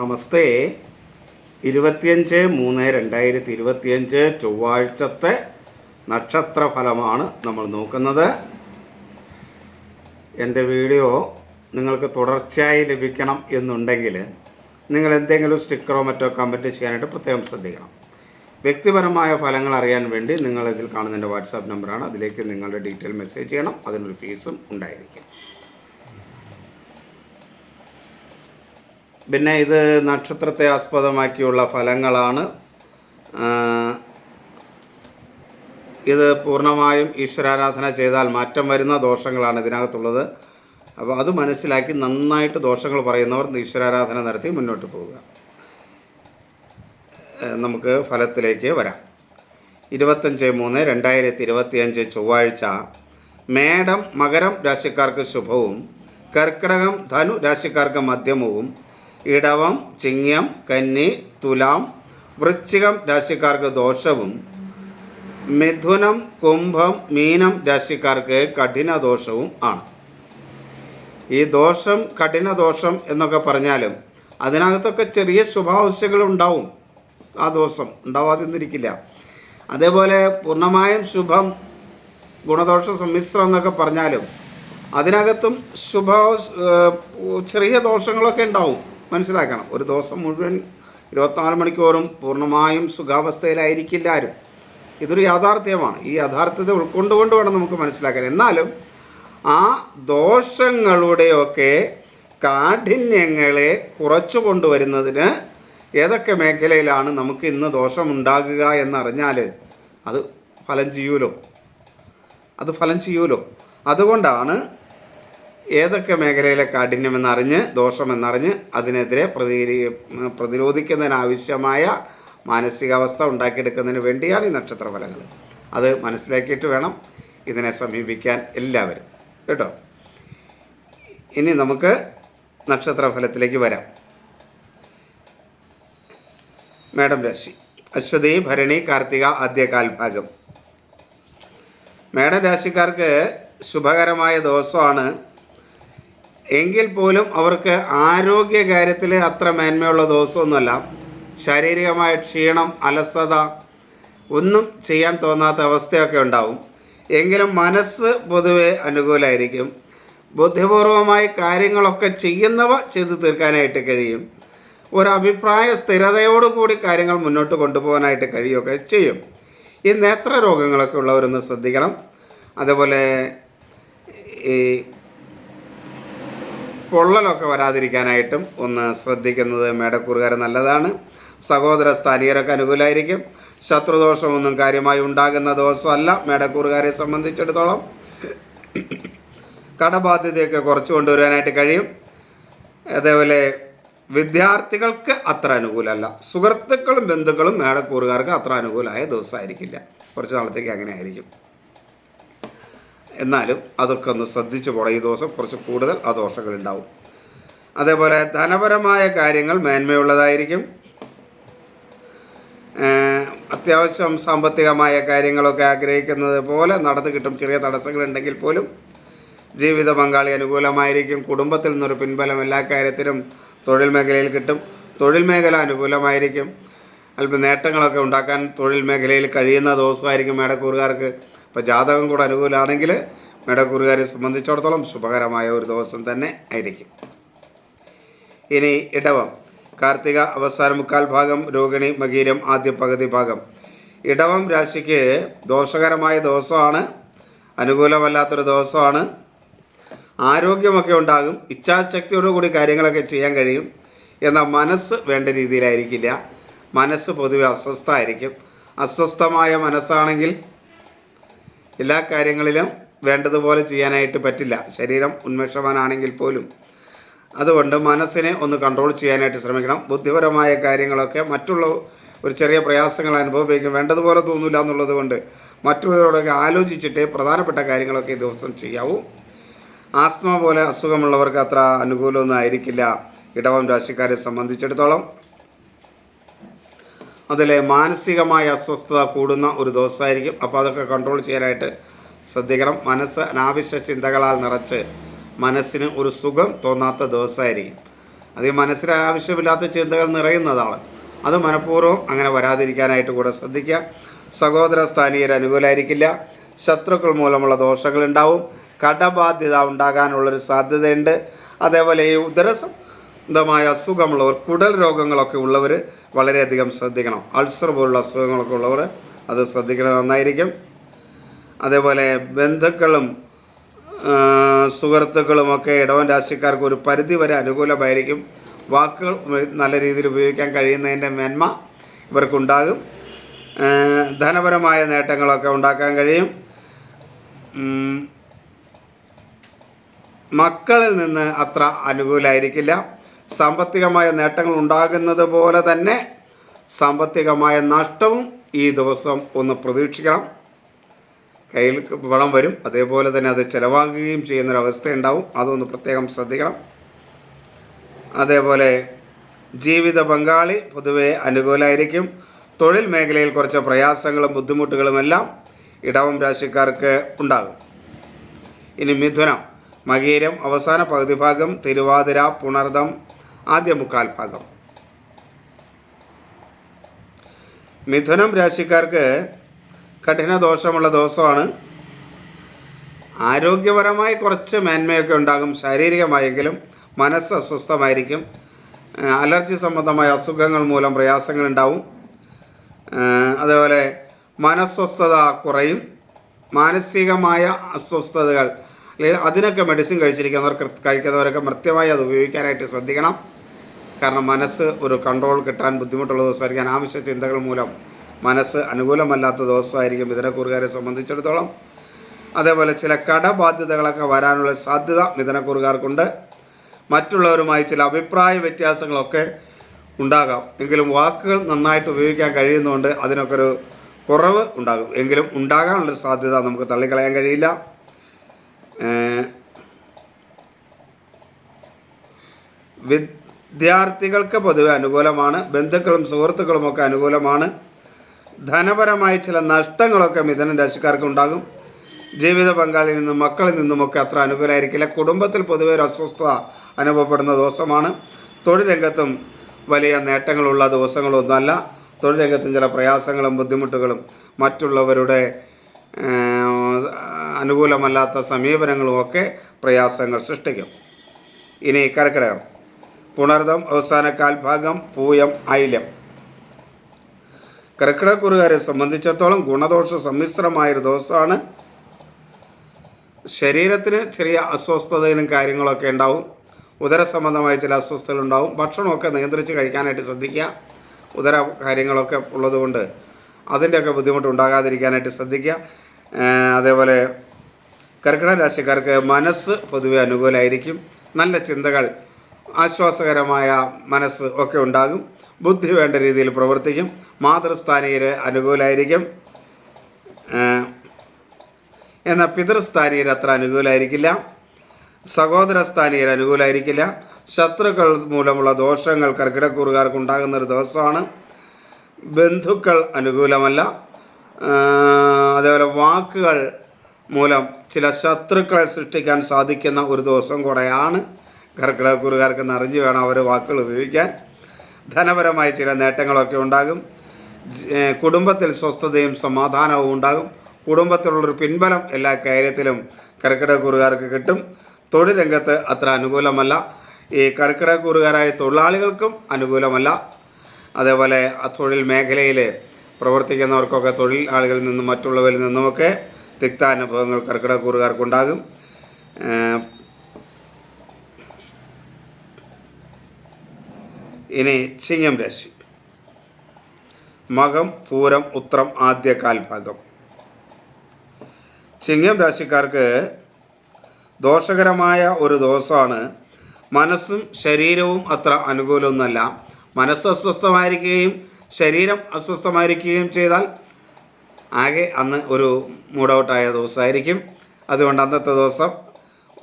നമസ്തേ. ഇരുപത്തിയഞ്ച് മൂന്ന് രണ്ടായിരത്തി ഇരുപത്തിയഞ്ച് ചൊവ്വാഴ്ചത്തെ നക്ഷത്ര ഫലമാണ് നമ്മൾ നോക്കുന്നത്. എന്റെ വീഡിയോ നിങ്ങൾക്ക് തുടർച്ചയായി ലഭിക്കണം എന്നുണ്ടെങ്കിൽ നിങ്ങൾ എന്തെങ്കിലും സ്റ്റിക്കറോ മറ്റോ കമന്റ് ചെയ്യാനായിട്ട് പ്രത്യേകം ശ്രദ്ധിക്കണം. വ്യക്തിപരമായ ഫലങ്ങൾ അറിയാൻ വേണ്ടി നിങ്ങൾ ഇതിൽ കാണുന്ന എന്റെ വാട്സാപ്പ് നമ്പറാണ്. അതിലേക്ക് നിങ്ങളുടെ ഡീറ്റെയിൽ മെസ്സേജ് ചെയ്യണം. അതിനൊരു ഫീസും ഉണ്ടായിരിക്കും. പിന്നെ ഇത് നക്ഷത്രത്തെ ആസ്പദമാക്കിയുള്ള ഫലങ്ങളാണ്. ഇത് പൂർണമായും ഈശ്വരാരാധന ചെയ്താൽ മാറ്റം വരുന്ന ദോഷങ്ങളാണ് ഇതിനകത്തുള്ളത്. അപ്പോൾ അത് മനസ്സിലാക്കി നന്നായിട്ട് ദോഷങ്ങൾ പറയുന്നവർ ഈശ്വരാരാധന നടത്തി മുന്നോട്ട് പോവുക. നമുക്ക് ഫലത്തിലേക്ക് വരാം. ഇരുപത്തഞ്ച് മൂന്ന് രണ്ടായിരത്തി ഇരുപത്തിയഞ്ച് ചൊവ്വാഴ്ച. മേടം മകരം രാശിക്കാർക്ക് ശുഭവും കർക്കിടകം ധനു രാശിക്കാർക്ക് മധ്യമവും ഇടവം ചിങ്ങം കന്നി തുലാം വൃശ്ചികം രാശിക്കാർക്ക് ദോഷവും മിഥുനം കുംഭം മീനം രാശിക്കാർക്ക് കഠിന ദോഷവും ആണ്. ഈ ദോഷം കഠിന ദോഷം എന്നൊക്കെ പറഞ്ഞാലും അതിനകത്തൊക്കെ ചെറിയ ശുഭാവശ്യകൾ ഉണ്ടാവും. ആ ദോഷം ഉണ്ടാവാതിരിക്കില്ല അതേപോലെ പൂർണമായും ശുഭം ഗുണദോഷ സമ്മിശ്രം എന്നൊക്കെ പറഞ്ഞാലും അതിനകത്തും ശുഭ ചെറിയ ദോഷങ്ങളൊക്കെ ഉണ്ടാവും. മനസ്സിലാക്കണം. ഒരു ദിവസം മുഴുവൻ ഇരുപത്തിനാല് മണിക്കൂറും പൂർണമായും സുഖാവസ്ഥയിലായിരിക്കില്ല ആരും. ഇതൊരു യാഥാർത്ഥ്യമാണ്. ഈ യാഥാർത്ഥ്യത്തെ ഉൾക്കൊണ്ടുകൊണ്ട് വേണം നമുക്ക് മനസ്സിലാക്കാൻ. എന്നാലും ആ ദോഷങ്ങളുടെയൊക്കെ കാഠിന്യങ്ങളെ കുറച്ചു കൊണ്ടുവരുന്നതിന് ഏതൊക്കെ മേഖലയിലാണ് നമുക്ക് ഇന്ന് ദോഷമുണ്ടാകുക എന്നറിഞ്ഞാൽ അത് ഫലം ചെയ്യൂലോ? അത് ഫലം ചെയ്യൂലോ? അതുകൊണ്ടാണ് ഏതൊക്കെ മേഖലയിലെ കാഠിന്യമെന്നറിഞ്ഞ് ദോഷമെന്നറിഞ്ഞ് അതിനെതിരെ പ്രതികരി പ്രതിരോധിക്കുന്നതിനാവശ്യമായ മാനസികാവസ്ഥ ഉണ്ടാക്കിയെടുക്കുന്നതിന് വേണ്ടിയാണ് ഈ നക്ഷത്ര ഫലങ്ങൾ അത് മനസ്സിലാക്കിയിട്ട് വേണം ഇതിനെ സമീപിക്കാൻ എല്ലാവരും. കേട്ടോ? ഇനി നമുക്ക് നക്ഷത്ര ഫലത്തിലേക്ക് വരാം. മേഡം രാശി. അശ്വതി ഭരണി കാർത്തിക ആദ്യ കാൽഭാഗം. മേഡം രാശിക്കാർക്ക് ശുഭകരമായ ദിവസമാണ് എങ്കിൽ പോലും അവർക്ക് ആരോഗ്യ കാര്യത്തിൽ അത്ര മേന്മയുള്ള ദിവസമൊന്നുമല്ല. ശാരീരികമായ ക്ഷീണം അലസത ഒന്നും ചെയ്യാൻ തോന്നാത്ത അവസ്ഥയൊക്കെ ഉണ്ടാവും. എങ്കിലും മനസ്സ് പൊതുവെ അനുകൂലമായിരിക്കും ബുദ്ധിപൂർവമായി കാര്യങ്ങളൊക്കെ ചെയ്യുന്നവ ചെയ്തു തീർക്കാനായിട്ട് കഴിയും. ഒരു അഭിപ്രായ സ്ഥിരതയോടുകൂടി കാര്യങ്ങൾ മുന്നോട്ട് കൊണ്ടുപോകാനായിട്ട് കഴിയുകയൊക്കെ ചെയ്യും. ഈ നേത്ര രോഗങ്ങളൊക്കെ ഉള്ളവരൊന്ന് ശ്രദ്ധിക്കണം. അതുപോലെ ഈ പൊള്ളലൊക്കെ വരാതിരിക്കാനായിട്ടും ഒന്ന് ശ്രദ്ധിക്കുന്നത് മേടക്കൂറുകാർ നല്ലതാണ്. സഹോദര സ്ഥാനീയരൊക്കെ അനുകൂലമായിരിക്കും ശത്രുദോഷമൊന്നും കാര്യമായി ഉണ്ടാകുന്ന ദിവസമല്ല മേടക്കൂറുകാരെ സംബന്ധിച്ചിടത്തോളം. കടബാധ്യതയൊക്കെ കുറച്ച് കൊണ്ടുവരാനായിട്ട് കഴിയും. അതേപോലെ വിദ്യാർത്ഥികൾക്ക് അത്ര അനുകൂലമല്ല. സുഹൃത്തുക്കളും ബന്ധുക്കളും മേടക്കൂറുകാർക്ക് അത്ര അനുകൂലമായ ദിവസമായിരിക്കില്ല. കുറച്ച് നാളത്തേക്ക് അങ്ങനെ ആയിരിക്കും എന്നാലും അതൊക്കെ ഒന്ന് ശ്രദ്ധിച്ചു പോകണം ഈ ദിവസം കുറച്ച് കൂടുതൽ ആ ദോഷങ്ങളുണ്ടാവും അതേപോലെ ധനപരമായ കാര്യങ്ങൾ മേന്മയുള്ളതായിരിക്കും. അത്യാവശ്യം സാമ്പത്തികമായ കാര്യങ്ങളൊക്കെ ആഗ്രഹിക്കുന്നത് പോലെ നടന്നു കിട്ടും. ചെറിയ തടസ്സങ്ങളുണ്ടെങ്കിൽ പോലും ജീവിത പങ്കാളി അനുകൂലമായിരിക്കും. കുടുംബത്തിൽ നിന്നൊരു പിൻബലം എല്ലാ കാര്യത്തിലും തൊഴിൽ മേഖലയിൽ കിട്ടും. തൊഴിൽ മേഖല അനുകൂലമായിരിക്കും. അല്പം നേട്ടങ്ങളൊക്കെ ഉണ്ടാക്കാൻ തൊഴിൽ മേഖലയിൽ കഴിയുന്ന ദിവസമായിരിക്കും മേടക്കൂറുകാർക്ക് ഇപ്പോൾ ജാതകം കൂടെ അനുകൂലമാണെങ്കിൽ മേടക്കൂറുകാരെ സംബന്ധിച്ചിടത്തോളം ശുഭകരമായ ഒരു ദിവസം തന്നെ ആയിരിക്കും. ഇനി ഇടവം. കാർത്തിക അവസാന മുക്കാൽ ഭാഗം രോഹിണി മകീരം ആദ്യ പകുതി ഭാഗം. ഇടവം രാശിക്ക് ദോഷകരമായ ദിവസമാണ്. അനുകൂലമല്ലാത്തൊരു ദിവസമാണ്. ആരോഗ്യമൊക്കെ ഉണ്ടാകും. ഇച്ഛാശക്തിയോടുകൂടി കാര്യങ്ങളൊക്കെ ചെയ്യാൻ കഴിയും. എന്നാൽ മനസ്സ് വേണ്ട രീതിയിലായിരിക്കില്ല. മനസ്സ് പൊതുവെ അസ്വസ്ഥമായിരിക്കും. അസ്വസ്ഥമായ മനസ്സാണെങ്കിൽ എല്ലാ കാര്യങ്ങളിലും വേണ്ടതുപോലെ ചെയ്യാനായിട്ട് പറ്റില്ല. ശരീരം ഉന്മേഷവാനാണെങ്കിൽ പോലും. അതുകൊണ്ട് മനസ്സിനെ ഒന്ന് കൺട്രോൾ ചെയ്യാനായിട്ട് ശ്രമിക്കണം. ബുദ്ധിപരമായ കാര്യങ്ങളൊക്കെ മറ്റുള്ള ഒരു ചെറിയ പ്രയാസങ്ങൾ അനുഭവിക്കും വേണ്ടതുപോലെ തോന്നില്ല എന്നുള്ളത് കൊണ്ട് മറ്റുള്ളവരോടൊക്കെ ആലോചിച്ചിട്ട് പ്രധാനപ്പെട്ട കാര്യങ്ങളൊക്കെ ഈ ദിവസം ചെയ്യാവൂ. ആസ്മ പോലെ അസുഖമുള്ളവർക്ക് അത്ര അനുകൂലമൊന്നും ആയിരിക്കില്ല. ഇടവം രാശിക്കാരെ സംബന്ധിച്ചിടത്തോളം അതിലെ മാനസികമായ അസ്വസ്ഥത കൂടുന്ന ഒരു ദിവസമായിരിക്കും. അപ്പോൾ അതൊക്കെ കൺട്രോൾ ചെയ്യാനായിട്ട് ശ്രദ്ധിക്കണം. മനസ്സ് അനാവശ്യ ചിന്തകളാൽ നിറച്ച് മനസ്സിന് ഒരു സുഖം തോന്നാത്ത ദിവസമായിരിക്കും. അത് മനസ്സിന് ആവശ്യമില്ലാത്ത ചിന്തകൾ നിറയുന്നതാണ്. അത് മനഃപൂർവം അങ്ങനെ വരാതിരിക്കാനായിട്ട് കൂടെ ശ്രദ്ധിക്കുക. സഹോദര സ്ഥാനീയർ അനുകൂലമായിരിക്കില്ല ശത്രുക്കൾ മൂലമുള്ള ദോഷങ്ങൾ ഉണ്ടാവും. കടബാധ്യത ഉണ്ടാകാനുള്ളൊരു സാധ്യതയുണ്ട്. അതേപോലെ ഈ ഉദരസംബന്ധമായ അസുഖമുള്ളവർ കുടൽ രോഗങ്ങളൊക്കെ ഉള്ളവർ വളരെയധികം ശ്രദ്ധിക്കണം. അൾസർ പോലുള്ള അസുഖങ്ങളൊക്കെ ഉള്ളവർ അത് ശ്രദ്ധിക്കണം നന്നായിരിക്കും. അതേപോലെ ബന്ധുക്കളും സുഹൃത്തുക്കളുമൊക്കെ ഇടവൻ രാശിക്കാർക്ക് ഒരു പരിധി വരെ അനുകൂലമായിരിക്കും. വാക്കുകൾ നല്ല രീതിയിൽ ഉപയോഗിക്കാൻ കഴിയുന്നതിന്റെ മേന്മ ഇവർക്കുണ്ടാകും. ധനപരമായ നേട്ടങ്ങളൊക്കെ ഉണ്ടാക്കാൻ കഴിയും. മക്കളിൽ നിന്ന് അത്ര അനുകൂലമായിരിക്കില്ല സാമ്പത്തികമായ നേട്ടങ്ങൾ ഉണ്ടാകുന്നത് പോലെ തന്നെ സാമ്പത്തികമായ നഷ്ടവും ഈ ദിവസം ഒന്ന് പ്രതീക്ഷിക്കണം. കയ്യിൽ പണം വരും അതേപോലെ തന്നെ അത് ചിലവാകുകയും ചെയ്യുന്നൊരവസ്ഥ ഉണ്ടാവും അതൊന്ന് പ്രത്യേകം ശ്രദ്ധിക്കണം. അതേപോലെ ജീവിത പങ്കാളി പൊതുവെ അനുകൂലമായിരിക്കും തൊഴിൽ മേഖലയിൽ കുറച്ച് പ്രയാസങ്ങളും ബുദ്ധിമുട്ടുകളുമെല്ലാം ഇടവം രാശിക്കാർക്ക് ഉണ്ടാകും. ഇനി മിഥുനം മകീരം അവസാന പകുതി ഭാഗം തിരുവാതിര പുണർദം ആദ്യ മുക്കാൽ ഭാഗം. മിഥുനം രാശിക്കാർക്ക് കഠിന ദോഷമുള്ള ദിവസമാണ്. ആരോഗ്യപരമായി കുറച്ച് മേന്മയൊക്കെ ഉണ്ടാകും. ശാരീരികമായെങ്കിലും മനസ്സ് അസ്വസ്ഥമായിരിക്കും. അലർജി സംബന്ധമായ അസുഖങ്ങൾ മൂലം പ്രയാസങ്ങൾ ഉണ്ടാവും. അതേപോലെ മനസ്വസ്ഥത കുറയും. മാനസികമായ അസ്വസ്ഥതകൾ അല്ലെങ്കിൽ അതിനൊക്കെ മെഡിസിൻ കഴിച്ചിരിക്കുന്നവർ കഴിക്കുന്നവരൊക്കെ കൃത്യമായി അത് ഉപയോഗിക്കാനായിട്ട് ശ്രദ്ധിക്കണം. കാരണം മനസ്സ് ഒരു കൺട്രോൾ കിട്ടാൻ ബുദ്ധിമുട്ടുള്ള ദിവസമായിരിക്കും. അനാവശ്യ ചിന്തകൾ മൂലം മനസ്സ് അനുകൂലമല്ലാത്ത ദിവസമായിരിക്കും മിഥുനക്കൂറുകാരെ സംബന്ധിച്ചിടത്തോളം. അതേപോലെ ചില കടബാധ്യതകളൊക്കെ വരാനുള്ള സാധ്യത മിഥുനക്കൂറുകാർക്കുണ്ട് മറ്റുള്ളവരുമായി ചില അഭിപ്രായ വ്യത്യാസങ്ങളൊക്കെ ഉണ്ടാകാം. എങ്കിലും വാക്കുകൾ നന്നായിട്ട് ഉപയോഗിക്കാൻ കഴിയുന്നതുകൊണ്ട് അതിനൊക്കെ ഒരു കുറവ് ഉണ്ടാകും. എങ്കിലും ഉണ്ടാകാനുള്ളൊരു സാധ്യത നമുക്ക് തള്ളിക്കളയാൻ കഴിയില്ല. ഏഹ് വിദ്യാർത്ഥികൾക്ക് പൊതുവെ അനുകൂലമാണ് ബന്ധുക്കളും സുഹൃത്തുക്കളുമൊക്കെ അനുകൂലമാണ്. ധനപരമായ ചില നഷ്ടങ്ങളൊക്കെ മിഥുന രാശിക്കാർക്ക് ഉണ്ടാകും. ജീവിത പങ്കാളിയിൽ നിന്നും മക്കളിൽ നിന്നുമൊക്കെ അത്ര അനുകൂലമായിരിക്കില്ല. കുടുംബത്തിൽ പൊതുവെ ഒരു അസ്വസ്ഥത അനുഭവപ്പെടുന്ന ദിവസമാണ്. തൊഴിൽ രംഗത്തും വലിയ നേട്ടങ്ങളുള്ള ദിവസങ്ങളൊന്നുമല്ല തൊഴിൽ രംഗത്തും ചില പ്രയാസങ്ങളും ബുദ്ധിമുട്ടുകളും മറ്റുള്ളവരുടെ അനുകൂലമല്ലാത്ത സമീപനങ്ങളുമൊക്കെ പ്രയാസങ്ങൾ സൃഷ്ടിക്കും. ഇനി കർക്കിടകം പുണർദം അവസാന കാൽഭാഗം പൂയം ഐലം കർക്കിടക്കുറുകാരെ സംബന്ധിച്ചിടത്തോളം ഗുണദോഷ സമ്മിശ്രമായൊരു ദിവസമാണ്. ശരീരത്തിന് ചെറിയ അസ്വസ്ഥതയിലും കാര്യങ്ങളൊക്കെ ഉണ്ടാവും. ഉദര സംബന്ധമായ ചില അസ്വസ്ഥതകൾ ഉണ്ടാവും. ഭക്ഷണമൊക്കെ നിയന്ത്രിച്ച് കഴിക്കാനായിട്ട് ശ്രദ്ധിക്കുക. ഉദര കാര്യങ്ങളൊക്കെ ഉള്ളതുകൊണ്ട് അതിന്റെയൊക്കെ ബുദ്ധിമുട്ട് ഉണ്ടാകാതിരിക്കാനായിട്ട് ശ്രദ്ധിക്കുക. അതേപോലെ കർക്കിടക രാശിക്കാർക്ക് മനസ്സ് പൊതുവെ അനുകൂലമായിരിക്കും നല്ല ചിന്തകൾ ആശ്വാസകരമായ മനസ്സ് ഒക്കെ ഉണ്ടാകും. ബുദ്ധി വേണ്ട രീതിയിൽ പ്രവർത്തിക്കും. മാതൃസ്ഥാനീയര് അനുകൂലമായിരിക്കും എന്നാൽ പിതൃസ്ഥാനീയർ അത്ര അനുകൂലമായിരിക്കില്ല സഹോദരസ്ഥാനീയർ അനുകൂലമായിരിക്കില്ല ശത്രുക്കൾ മൂലമുള്ള ദോഷങ്ങൾ കർക്കിടക്കൂറുകാർക്ക് ഉണ്ടാകുന്ന ഒരു ദിവസമാണ്. ബന്ധുക്കൾ അനുകൂലമല്ല. അതേപോലെ വാക്കുകൾ മൂലം ചില ശത്രുക്കളെ സൃഷ്ടിക്കാൻ സാധിക്കുന്ന ഒരു ദിവസം കൂടെയാണ് കർക്കിടകക്കുറുകാർക്ക് നിറഞ്ഞു വേണം അവർ വാക്കുകൾ ഉപയോഗിക്കാൻ. ധനപരമായ ചില നേട്ടങ്ങളൊക്കെ ഉണ്ടാകും. കുടുംബത്തിൽ സ്വസ്ഥതയും സമാധാനവും ഉണ്ടാകും. കുടുംബത്തിലുള്ളൊരു പിൻബലം എല്ലാ കാര്യത്തിലും കർക്കിടകക്കുറുകാർക്ക് കിട്ടും. തൊഴിൽ രംഗത്ത് അത്ര അനുകൂലമല്ല. ഈ കർക്കിടകക്കുറുകാരായ തൊഴിലാളികൾക്കും അനുകൂലമല്ല. അതേപോലെ ആ തൊഴിൽ മേഖലയിൽ പ്രവർത്തിക്കുന്നവർക്കൊക്കെ തൊഴിൽ ആളുകളിൽ നിന്നും മറ്റുള്ളവരിൽ നിന്നുമൊക്കെ തിക്താനുഭവങ്ങൾ കർക്കിടകക്കൂറുകാർക്കുണ്ടാകും ഇനി ചിങ്ങം രാശി. മകം പൂരം ഉത്രം ആദ്യ കാൽഭാഗം. ചിങ്ങം രാശിക്കാർക്ക് ദോഷകരമായ ഒരു ദിവസമാണ്. മനസ്സും ശരീരവും അത്ര അനുകൂലമൊന്നുമല്ല. മനസ്സ് അസ്വസ്ഥമായിരിക്കുകയും ശരീരം അസ്വസ്ഥമായിരിക്കുകയും ചെയ്താൽ ആകെ അന്ന് ഒരു മൂഡ് ഔട്ടായ ദിവസമായിരിക്കും. അതുകൊണ്ട് അന്നത്തെ ദിവസം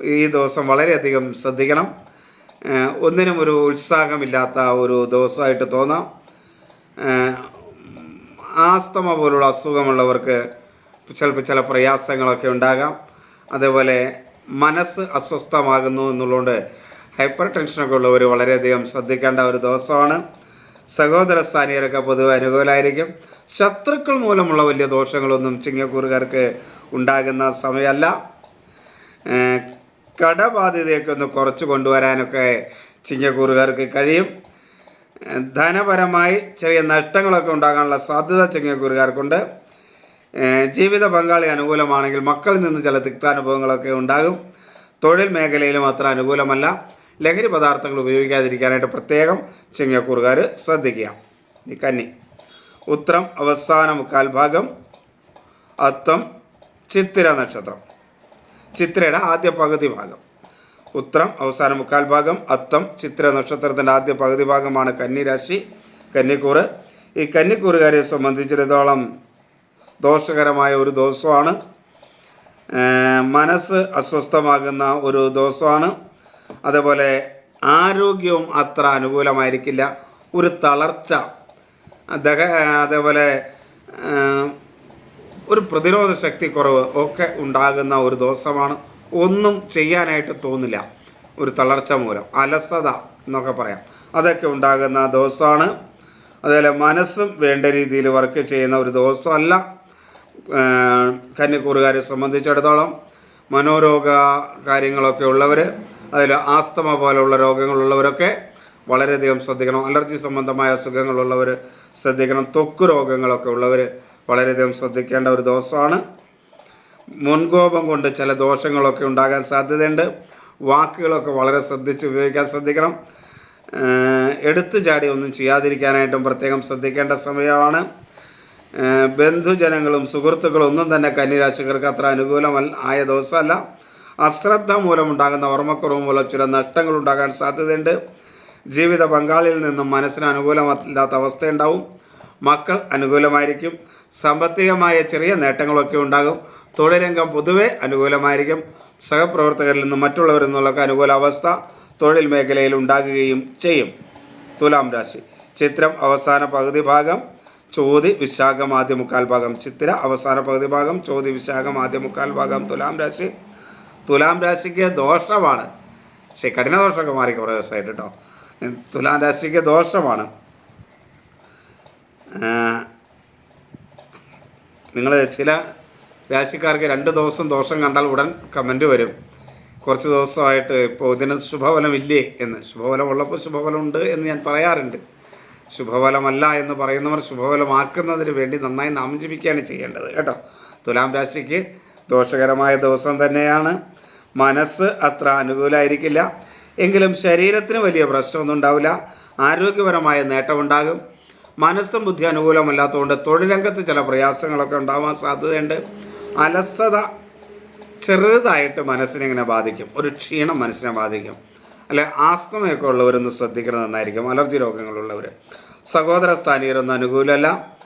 ഈ ദിവസം വളരെയധികം ശ്രദ്ധിക്കണം. ഒന്നിനും ഒരു ഉത്സാഹമില്ലാത്ത ഒരു ദിവസമായിട്ട് തോന്നാം. ആസ്തമ പോലുള്ള അസുഖമുള്ളവർക്ക് ചിലപ്പോൾ ചില പ്രയാസങ്ങളൊക്കെ ഉണ്ടാകാം. അതേപോലെ മനസ്സ് അസ്വസ്ഥമാകുന്നു എന്നുള്ളതുകൊണ്ട് ഹൈപ്പർ ടെൻഷനൊക്കെ ഉള്ളവർ വളരെയധികം ശ്രദ്ധിക്കേണ്ട ഒരു ദിവസമാണ്. സഹോദര സ്ഥാനീയരൊക്കെ പൊതുവെ അനുകൂലമായിരിക്കും ശത്രുക്കൾ മൂലമുള്ള വലിയ ദോഷങ്ങളൊന്നും ചിങ്ങക്കൂറുകാർക്ക് ഉണ്ടാകുന്ന സമയമല്ല. കടബാധ്യതയൊക്കെ ഒന്ന് കുറച്ച് കൊണ്ടുവരാനൊക്കെ ചിങ്ങക്കൂറുകാർക്ക് കഴിയും. ധനപരമായി ചെറിയ നഷ്ടങ്ങളൊക്കെ ഉണ്ടാകാനുള്ള സാധ്യത ചിങ്ങക്കൂറുകാർക്കുണ്ട്. ജീവിത പങ്കാളി അനുകൂലമാണെങ്കിൽ മക്കളിൽ നിന്ന് ചില തിക്താനുഭവങ്ങളൊക്കെ ഉണ്ടാകും. തൊഴിൽ മേഖലയിലും അത്ര അനുകൂലമല്ല. ലഹരി പദാർത്ഥങ്ങൾ ഉപയോഗിക്കാതിരിക്കാനായിട്ട് പ്രത്യേകം ചിങ്ങക്കൂറുകാർ ശ്രദ്ധിക്കുക. കന്നി. ഉത്രം അവസാന മുക്കാൽ ഭാഗം അത്തം ചിത്തിര നക്ഷത്രം. ചിത്രയുടെ ആദ്യ പകുതി ഭാഗം. ഉത്രം അവസാന മുക്കാൽ ഭാഗം. അത്തം ചിത്ര നക്ഷത്രത്തിന്റെ ആദ്യ പകുതി ഭാഗമാണ് കന്നിരാശി കന്നിക്കൂറ്. ഈ കന്നിക്കൂറുകാരെ സംബന്ധിച്ചിടത്തോളം ദോഷകരമായ ഒരു ദിവസമാണ്. മനസ്സ് അസ്വസ്ഥമാകുന്ന ഒരു ദിവസമാണ്. അതേപോലെ ആരോഗ്യവും അത്ര അനുകൂലമായിരിക്കില്ല. ഒരു തളർച്ച അദ്ദേഹം അതേപോലെ ഒരു പ്രതിരോധ ശക്തി കുറവ് ഒക്കെ ഉണ്ടാകുന്ന ഒരു ദിവസമാണ്. ഒന്നും ചെയ്യാനായിട്ട് തോന്നില്ല. ഒരു തളർച്ച മൂലം. അലസത എന്നൊക്കെ പറയാം. അതൊക്കെ ഉണ്ടാകുന്ന ദിവസമാണ്. അതുപോലെ മനസ്സും വേണ്ട രീതിയിൽ വർക്ക് ചെയ്യുന്ന ഒരു ദിവസമല്ല. കന്നിക്കൂറുകാരെ സംബന്ധിച്ചിടത്തോളം മനോരോഗ കാര്യങ്ങളൊക്കെ ഉള്ളവർ അതിൽ ആസ്തമ പോലുള്ള രോഗങ്ങളുള്ളവരൊക്കെ വളരെയധികം ശ്രദ്ധിക്കണം. അലർജി സംബന്ധമായ അസുഖങ്ങളുള്ളവർ ശ്രദ്ധിക്കണം. ത്വക്ക് രോഗങ്ങളൊക്കെ ഉള്ളവർ വളരെയധികം ശ്രദ്ധിക്കേണ്ട ഒരു ദിവസമാണ്. മുൻകോപം കൊണ്ട് ചില ദോഷങ്ങളൊക്കെ ഉണ്ടാകാൻ സാധ്യതയുണ്ട്. വാക്കുകളൊക്കെ വളരെ ശ്രദ്ധിച്ച് ഉപയോഗിക്കാൻ ശ്രദ്ധിക്കണം. എടുത്തു ചാടി ഒന്നും ചെയ്യാതിരിക്കാനായിട്ടും പ്രത്യേകം ശ്രദ്ധിക്കേണ്ട സമയമാണ്. ബന്ധുജനങ്ങളും സുഹൃത്തുക്കളും ഒന്നും തന്നെ കന്നിരാശിക്കാർക്ക് അത്ര അനുകൂലമല്ല ആയ ദിവസമല്ല. അശ്രദ്ധ മൂലമുണ്ടാകുന്ന ഓർമ്മക്കുറവ് മൂലം ചില നഷ്ടങ്ങൾ ഉണ്ടാകാൻ സാധ്യതയുണ്ട്. ജീവിത പങ്കാളിയിൽ നിന്നും മനസ്സിന് അനുകൂലമല്ലാത്ത അവസ്ഥയുണ്ടാവും. മക്കൾ അനുകൂലമായിരിക്കും. സാമ്പത്തികമായ ചെറിയ നേട്ടങ്ങളൊക്കെ ഉണ്ടാകും. തൊഴിലംഗം പൊതുവെ അനുകൂലമായിരിക്കും. സഹപ്രവർത്തകരിൽ നിന്നും മറ്റുള്ളവരിൽ നിന്നുള്ളൊക്കെ അനുകൂല അവസ്ഥ തൊഴിൽ മേഖലയിൽ ഉണ്ടാകുകയും ചെയ്യും. തുലാം രാശി. ചിത്രം അവസാന പകുതി ഭാഗം. ചോതി വിശാഖം ആദ്യ മുക്കാൽ ഭാഗം. ചിത്ര അവസാന പകുതി ഭാഗം. ചോതി വിശാഖം ആദ്യ മുക്കാൽ ഭാഗം. തുലാം രാശി. തുലാം രാശിക്ക് ദോഷമാണ്. പക്ഷേ കഠിന ദോഷമൊക്കെ മാറി കുറേ ദിവസമായിട്ട് കേട്ടോ തുലാം രാശിക്ക് ദോഷമാണ് നിങ്ങൾ ചില രാശിക്കാർക്ക് രണ്ട് ദിവസം ദോഷം കണ്ടാൽ ഉടൻ കമന്റ് വരും. കുറച്ച് ദിവസമായിട്ട് ഇപ്പോൾ ഇതിന് ശുഭഫലം ഇല്ലേ എന്ന്. ശുഭഫലം ഉള്ളപ്പോൾ ശുഭഫലം ഉണ്ട് എന്ന് ഞാൻ പറയാറുണ്ട്. ശുഭഫലമല്ല എന്ന് പറയുന്നവർ ശുഭഫലമാക്കുന്നതിന് വേണ്ടി നന്നായി നാമം ജപിക്കുകയാണ് ചെയ്യേണ്ടത് കേട്ടോ. തുലാം രാശിക്ക് ദോഷകരമായ ദിവസം തന്നെയാണ്. മനസ്സ് അത്ര അനുകൂലമായിരിക്കില്ല എങ്കിലും ശരീരത്തിന് വലിയ പ്രശ്നമൊന്നും ഉണ്ടാവില്ല. ആരോഗ്യപരമായ നേട്ടമുണ്ടാകും. മനസ്സും ബുദ്ധി അനുകൂലമല്ലാത്തതുകൊണ്ട് തൊഴിലംഗത്ത് ചില പ്രയാസങ്ങളൊക്കെ ഉണ്ടാവാൻ സാധ്യതയുണ്ട്. അലസത ചെറുതായിട്ട് മനസ്സിനെ ഇങ്ങനെ ബാധിക്കും. ഒരു ക്ഷീണം മനസ്സിനെ ബാധിക്കും. അല്ലെ ആസ്തമയൊക്കെ ഉള്ളവരൊന്ന് ശ്രദ്ധിക്കണം നന്നായിരിക്കും. അലർജി രോഗങ്ങളുള്ളവർ. സഹോദര സ്ഥാനീയരൊന്നും അനുകൂലമല്ല.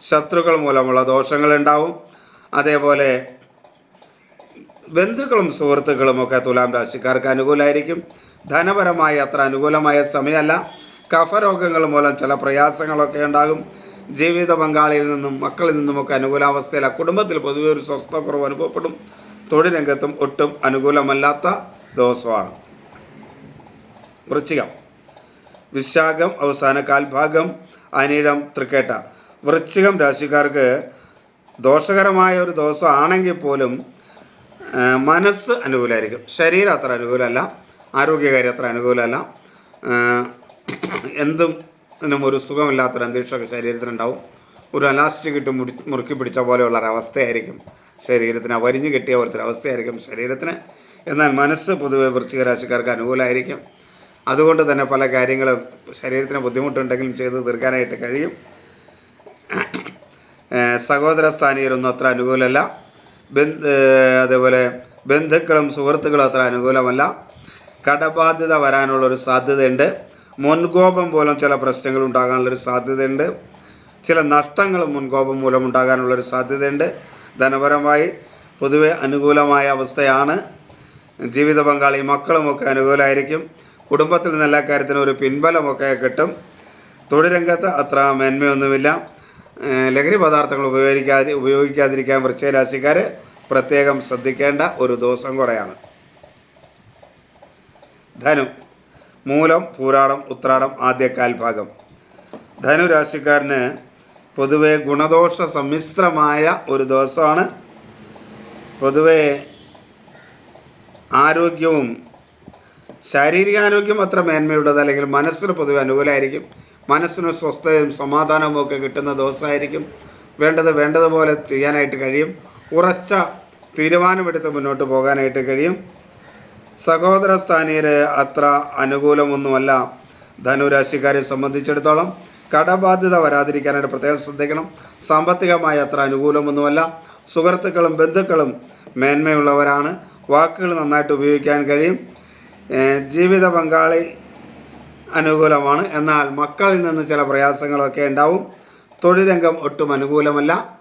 ശത്രുക്കൾ മൂലമുള്ള ദോഷങ്ങളുണ്ടാവും. അതേപോലെ ബന്ധുക്കളും സുഹൃത്തുക്കളും ഒക്കെ തുലാം രാശിക്കാർക്ക് അനുകൂലമായിരിക്കും. ധനപരമായി അത്ര അനുകൂലമായ സമയമല്ല. കഫരോഗങ്ങൾ മൂലം ചില പ്രയാസങ്ങളൊക്കെ ഉണ്ടാകും. ജീവിത പങ്കാളിയിൽ നിന്നും മക്കളിൽ നിന്നുമൊക്കെ അനുകൂലാവസ്ഥയില്ല കുടുംബത്തിൽ പൊതുവെ ഒരു സ്വസ്ഥക്കുറവ് അനുഭവപ്പെടും. തൊഴിൽ രംഗത്തും ഒട്ടും അനുകൂലമല്ലാത്ത ദിവസമാണ്. വൃശ്ചികം. വിശാഖം അവസാന കാൽഭാഗം അനിഴം തൃക്കേട്ട. വൃശ്ചികം രാശിക്കാർക്ക് ദോഷകരമായ ഒരു ദിവസമാണെങ്കിൽ പോലും മനസ്സ് അനുകൂലമായിരിക്കും ശരീരം അത്ര അനുകൂലമല്ല. ആരോഗ്യകാര്യം അത്ര അനുകൂലമല്ല. എന്തും ഇതിനും ഒരു സുഖമില്ലാത്തൊരു അന്തരീക്ഷമൊക്കെ ശരീരത്തിനുണ്ടാവും. ഒരു അലാസ്റ്റിക് ഇട്ട് മുടി മുറുക്കി പിടിച്ച പോലെയുള്ള ഒരവസ്ഥയായിരിക്കും ശരീരത്തിന്. വരിഞ്ഞു കെട്ടിയ പോലത്തെ അവസ്ഥയായിരിക്കും ശരീരത്തിന്. എന്നാൽ മനസ്സ് പൊതുവെ വൃശ്ചിക രാശിക്കാർക്ക് അനുകൂലമായിരിക്കും. അതുകൊണ്ട് തന്നെ പല കാര്യങ്ങളും ശരീരത്തിന് ബുദ്ധിമുട്ടുണ്ടെങ്കിലും ചെയ്ത് തീർക്കാനായിട്ട് കഴിയും. സഹോദര സ്ഥാനീയരൊന്നും അത്ര അനുകൂലമല്ല. ബന്ധ അതേപോലെ ബന്ധുക്കളും സുഹൃത്തുക്കളും അത്ര അനുകൂലമല്ല. കടബാധ്യത വരാനുള്ളൊരു സാധ്യതയുണ്ട്. മുൻകോപം മൂലം ചില പ്രശ്നങ്ങൾ ഉണ്ടാകാനുള്ളൊരു സാധ്യതയുണ്ട്. ചില നഷ്ടങ്ങൾ മുൻകോപം മൂലം ഉണ്ടാകാനുള്ളൊരു സാധ്യതയുണ്ട്. ധനപരമായി പൊതുവെ അനുകൂലമായ അവസ്ഥയാണ്. ജീവിത പങ്കാളി മക്കളുമൊക്കെ അനുകൂലമായിരിക്കും. കുടുംബത്തിൽ നിന്ന് എല്ലാ കാര്യത്തിനും ഒരു പിൻബലമൊക്കെ കിട്ടും. തൊഴിലംഗത്ത് അത്ര മേന്മയൊന്നുമില്ല. ലഹരി പദാർത്ഥങ്ങൾ ഉപയോഗിക്കാതി ഉപയോഗിക്കാതിരിക്കാൻ വൃശ്ചയരാശിക്കാർ പ്രത്യേകം ശ്രദ്ധിക്കേണ്ട ഒരു ദിവസം കൂടെയാണ്. ധനു. മൂലം പൂരാടം ഉത്രാടം ആദ്യ കാൽഭാഗം ധനുരാശിക്കാരന് പൊതുവെ ഗുണദോഷ സമ്മിശ്രമായ ഒരു ദിവസമാണ്. പൊതുവെ ആരോഗ്യവും ശാരീരികാരോഗ്യം അത്ര മേന്മയുള്ളത് അല്ലെങ്കിൽ മനസ്സിന് പൊതുവെ അനുകൂലമായിരിക്കും. മനസ്സിന് സ്വസ്ഥതയും സമാധാനവും ഒക്കെ കിട്ടുന്ന ദിവസമായിരിക്കും. വേണ്ടത് വേണ്ടതുപോലെ ചെയ്യാനായിട്ട് കഴിയും. ഉറച്ച തീരുമാനമെടുത്ത് മുന്നോട്ട് പോകാനായിട്ട് കഴിയും. സഹോദര സ്ഥാനീയര് അത്ര അനുകൂലമൊന്നുമല്ല. ധനുരാശിക്കാരെ സംബന്ധിച്ചിടത്തോളം കടബാധ്യത വരാതിരിക്കാനായിട്ട് പ്രത്യേകം ശ്രദ്ധിക്കണം. സാമ്പത്തികമായി അത്ര അനുകൂലമൊന്നുമല്ല. സുഹൃത്തുക്കളും ബന്ധുക്കളും മേന്മയുള്ളവരാണ്. വാക്കുകൾ നന്നായിട്ട് ഉപയോഗിക്കാൻ കഴിയും. ജീവിത പങ്കാളി അനുകൂലമാണ്. എന്നാൽ മക്കളിൽ നിന്ന് ചില പ്രയാസങ്ങളൊക്കെ ഉണ്ടാവും. തൊഴിലംഗം ഒട്ടും അനുകൂലമല്ല.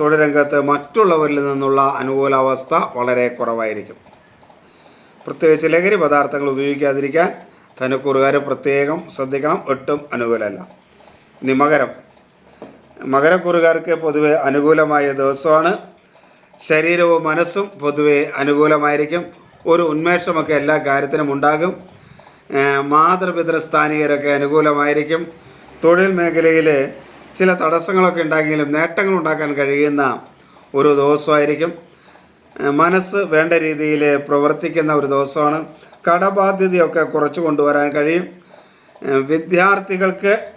തൊഴിലംഗത്ത് മറ്റുള്ളവരിൽ നിന്നുള്ള അനുകൂലാവസ്ഥ വളരെ കുറവായിരിക്കും. പ്രത്യേകിച്ച് ലഹരി പദാർത്ഥങ്ങൾ ഉപയോഗിക്കാതിരിക്കാൻ ധനുക്കൂറുകാർ പ്രത്യേകം ശ്രദ്ധിക്കണം. ഒട്ടും അനുകൂലമല്ല. ഇനി മകരം. മകരക്കൂറുകാർക്ക് പൊതുവെ അനുകൂലമായ ദിവസമാണ്. ശരീരവും മനസ്സും പൊതുവെ അനുകൂലമായിരിക്കും. ഒരു ഉന്മേഷമൊക്കെ എല്ലാ കാര്യത്തിനും ഉണ്ടാകും. മാതൃപിതൃ സ്ഥാനീയരൊക്കെ അനുകൂലമായിരിക്കും. തൊഴിൽ മേഖലയിൽ ചില തടസ്സങ്ങളൊക്കെ ഉണ്ടാകിയാലും നേട്ടങ്ങൾ ഉണ്ടാക്കാൻ കഴിയുന്ന ഒരു ദിവസമായിരിക്കും. മനസ്സ് വേണ്ട രീതിയിൽ പ്രവർത്തിക്കുന്ന ഒരു ദിവസമാണ്. കടബാധ്യതയൊക്കെ കുറച്ച് കൊണ്ടുവരാൻ കഴിയും. വിദ്യാർത്ഥികൾക്ക്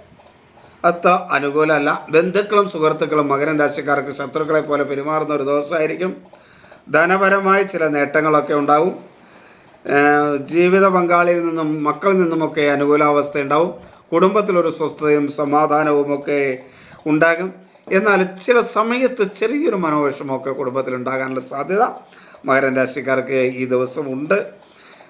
അത്ര അനുകൂലമല്ല. ബന്ധുക്കളും സുഹൃത്തുക്കളും മകരൻ രാശിക്കാർക്ക് ശത്രുക്കളെ പോലെ പെരുമാറുന്ന ഒരു ദിവസമായിരിക്കും. ധനപരമായ ചില നേട്ടങ്ങളൊക്കെ ഉണ്ടാവും. ജീവിത പങ്കാളിയിൽ നിന്നും മക്കളിൽ നിന്നുമൊക്കെ അനുകൂലാവസ്ഥ ഉണ്ടാവും. കുടുംബത്തിലൊരു സ്വസ്ഥതയും സമാധാനവും ഒക്കെ ഉണ്ടാകും. എന്നാൽ ചില സമയത്ത് ചെറിയൊരു മനോവിഷമമൊക്കെ കുടുംബത്തിൽ ഉണ്ടാകാനുള്ള സാധ്യത മകരൻ രാശിക്കാർക്ക് ഈ ദിവസം ഉണ്ട്.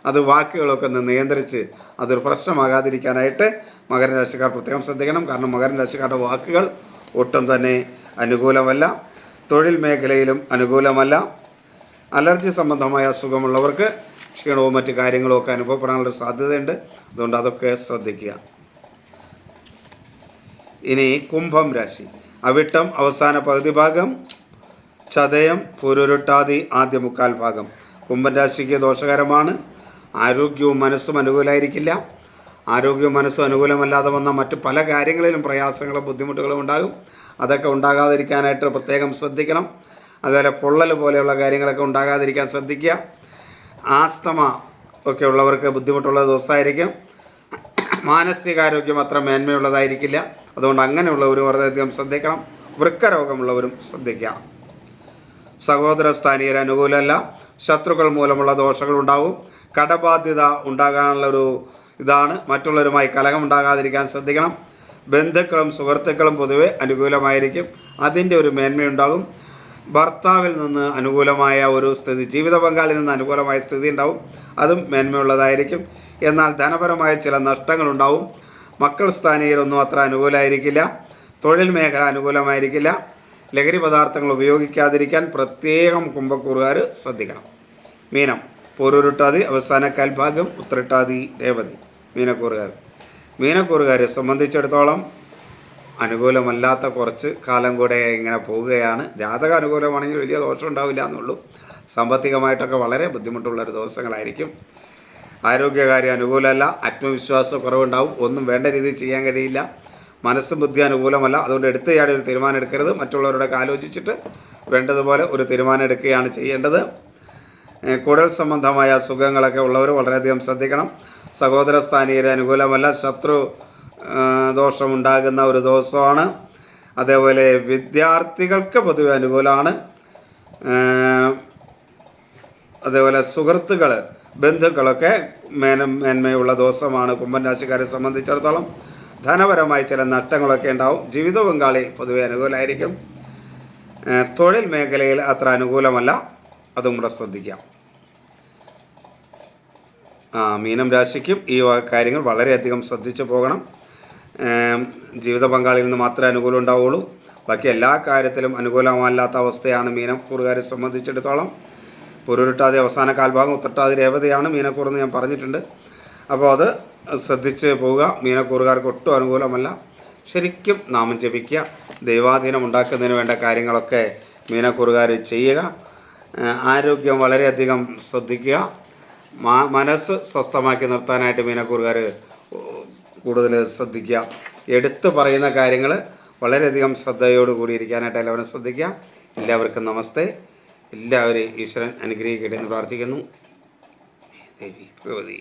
അത് വാക്കുകളൊക്കെ ഒന്ന് നിയന്ത്രിച്ച് അതൊരു പ്രശ്നമാകാതിരിക്കാനായിട്ട് മകരൻ രാശിക്കാർ പ്രത്യേകം ശ്രദ്ധിക്കണം. കാരണം മകരൻ രാശിക്കാരുടെ വാക്കുകൾ ഒട്ടും തന്നെ അനുകൂലമല്ല. തൊഴിൽ മേഖലയിലും അനുകൂലമല്ല. അലർജി സംബന്ധമായ അസുഖമുള്ളവർക്ക് ക്ഷീണവും മറ്റു കാര്യങ്ങളും ഒക്കെ അനുഭവപ്പെടാനുള്ള സാധ്യതയുണ്ട്. അതുകൊണ്ട് അതൊക്കെ ശ്രദ്ധിക്കുക. ഇനി കുംഭം രാശി. അവിട്ടം അവസാന പകുതി ഭാഗം ചതയം പുരുരുട്ടാതി ആദ്യ മുക്കാൽ ഭാഗം. കുംഭൻ രാശിക്ക് ദോഷകരമാണ്. ആരോഗ്യവും മനസ്സും അനുകൂലമായിരിക്കില്ല ആരോഗ്യവും മനസ്സും അനുകൂലമല്ലാതെ വന്ന മറ്റ് പല കാര്യങ്ങളിലും പ്രയാസങ്ങളും ബുദ്ധിമുട്ടുകളും ഉണ്ടാകും. അതൊക്കെ ഉണ്ടാകാതിരിക്കാനായിട്ട് പ്രത്യേകം ശ്രദ്ധിക്കണം. അതുപോലെ പൊള്ളൽ പോലെയുള്ള കാര്യങ്ങളൊക്കെ ഉണ്ടാകാതിരിക്കാൻ ശ്രദ്ധിക്കുക. ആസ്തമ ഒക്കെ ഉള്ളവർക്ക് ബുദ്ധിമുട്ടുള്ള ദിവസമായിരിക്കും. മാനസികാരോഗ്യം അത്ര മേന്മയുള്ളതായിരിക്കില്ല. അതുകൊണ്ട് അങ്ങനെയുള്ളവരും വളരെയധികം ശ്രദ്ധിക്കണം. വൃക്കരോഗമുള്ളവരും ശ്രദ്ധിക്കുക സഹോദര സ്ഥാനീയർ അനുകൂലമല്ല. ശത്രുക്കൾ മൂലമുള്ള ദോഷങ്ങൾ ഉണ്ടാവും കടബാധ്യത ഉണ്ടാകാനുള്ള ഒരു ഇതാണ്. മറ്റുള്ളവരുമായി കലഹം ഉണ്ടാകാതിരിക്കാൻ ശ്രദ്ധിക്കണം. ബന്ധുക്കളും സുഹൃത്തുക്കളും പൊതുവെ അനുകൂലമായിരിക്കും. അതിന്റെ ഒരു മേന്മയുണ്ടാകും. ഭർത്താവിൽ നിന്ന് അനുകൂലമായ ഒരു സ്ഥിതി ജീവിത പങ്കാളിൽ നിന്ന് അനുകൂലമായ സ്ഥിതി ഉണ്ടാവും. അതും മേന്മയുള്ളതായിരിക്കും. എന്നാൽ ധനപരമായ ചില നഷ്ടങ്ങളുണ്ടാവും. മക്കൾ സ്ഥാനീയരൊന്നും അത്ര അനുകൂലമായിരിക്കില്ല തൊഴിൽ മേഖല അനുകൂലമായിരിക്കില്ല. ലഹരി പദാർത്ഥങ്ങൾ ഉപയോഗിക്കാതിരിക്കാൻ പ്രത്യേകം കുംഭക്കൂറുകാർ ശ്രദ്ധിക്കണം. മീനം പൂരൂരുട്ടാതി അവസാന കാൽഭാഗം ഉത്രട്ടാതി രേവതി. മീനക്കൂറുകാർ. മീനക്കൂറുകാരെ സംബന്ധിച്ചിടത്തോളം അനുകൂലമല്ലാത്ത കുറച്ച് കാലം കൂടെ ഇങ്ങനെ പോവുകയാണ്. ജാതക അനുകൂലമാണെങ്കിൽ വലിയ ദോഷം ഉണ്ടാവില്ല എന്നുള്ളൂ. സാമ്പത്തികമായിട്ടൊക്കെ വളരെ ബുദ്ധിമുട്ടുള്ളൊരു ദിവസങ്ങളായിരിക്കും. ആരോഗ്യകാര്യം അനുകൂലമല്ല ആത്മവിശ്വാസം കുറവുണ്ടാവും ഒന്നും വേണ്ട രീതിയിൽ ചെയ്യാൻ കഴിയില്ല മനസ്സും ബുദ്ധി അനുകൂലമല്ല. അതുകൊണ്ട് എടുത്ത് ചാടി ഒരു തീരുമാനം എടുക്കരുത് മറ്റുള്ളവരോടൊക്കെ ആലോചിച്ചിട്ട് വേണ്ടതുപോലെ ഒരു തീരുമാനം എടുക്കുകയാണ് ചെയ്യേണ്ടത് കുടൽ സംബന്ധമായ അസുഖങ്ങളൊക്കെ ഉള്ളവർ വളരെയധികം ശ്രദ്ധിക്കണം. സഹോദര സ്ഥാനീയരെ അനുകൂലമല്ല. ശത്രു ദോഷമുണ്ടാകുന്ന ഒരു ദിവസമാണ്. അതേപോലെ വിദ്യാർത്ഥികൾക്ക് പൊതുവെ അനുകൂലമാണ്. അതേപോലെ സുഹൃത്തുക്കൾ ബന്ധുക്കളൊക്കെ മേന മേന്മയുള്ള ദിവസമാണ് കുംഭൻ രാശിക്കാരെ സംബന്ധിച്ചിടത്തോളം. ധനപരമായി ചില നഷ്ടങ്ങളൊക്കെ ഉണ്ടാവും. ജീവിത പങ്കാളി പൊതുവെ അനുകൂലമായിരിക്കും തൊഴിൽ മേഖലയിൽ അത്ര അനുകൂലമല്ല. അതും കൂടെ ശ്രദ്ധിക്കാം. ആ മീനം രാശിക്കും ഈ കാര്യങ്ങൾ വളരെയധികം ശ്രദ്ധിച്ചു പോകണം. ജീവിത പങ്കാളിയിൽ നിന്ന് മാത്രമേ അനുകൂലം ഉണ്ടാവുള്ളൂ. ബാക്കി എല്ലാ കാര്യത്തിലും അനുകൂലമല്ലാത്ത അവസ്ഥയാണ് മീനം കൂറുകാരെ സംബന്ധിച്ചിടത്തോളം. പുരുരുട്ടാതി അവസാന കാൽഭാഗം ഉത്തട്ടാതി രേവതയാണ് മീനക്കൂറെന്ന് ഞാൻ പറഞ്ഞിട്ടുണ്ട്. അപ്പോൾ അത് ശ്രദ്ധിച്ച് പോവുക. മീനക്കൂറുകാർക്ക് ഒട്ടും അനുകൂലമല്ല. ശരിക്കും നാമം ജപിക്കുക. ദൈവാധീനം ഉണ്ടാക്കുന്നതിന് വേണ്ട കാര്യങ്ങളൊക്കെ മീനക്കൂറുകാർ ചെയ്യുക. ആരോഗ്യം വളരെയധികം ശ്രദ്ധിക്കുക. മനസ്സ് സ്വസ്ഥമാക്കി നിർത്താനായിട്ട് മീനക്കൂറുകാർ കൂടുതൽ ശ്രദ്ധിക്കുക. എടുത്തു പറയുന്ന കാര്യങ്ങൾ വളരെയധികം ശ്രദ്ധയോട് കൂടി ഇരിക്കാനായിട്ട് എല്ലാവരും ശ്രദ്ധിക്കാം എല്ലാവർക്കും നമസ്തേ. എല്ലാവരെയും ഈശ്വരൻ അനുഗ്രഹിക്കട്ടെ എന്ന് പ്രാർത്ഥിക്കുന്നു. ദേവി ഭഗവതി.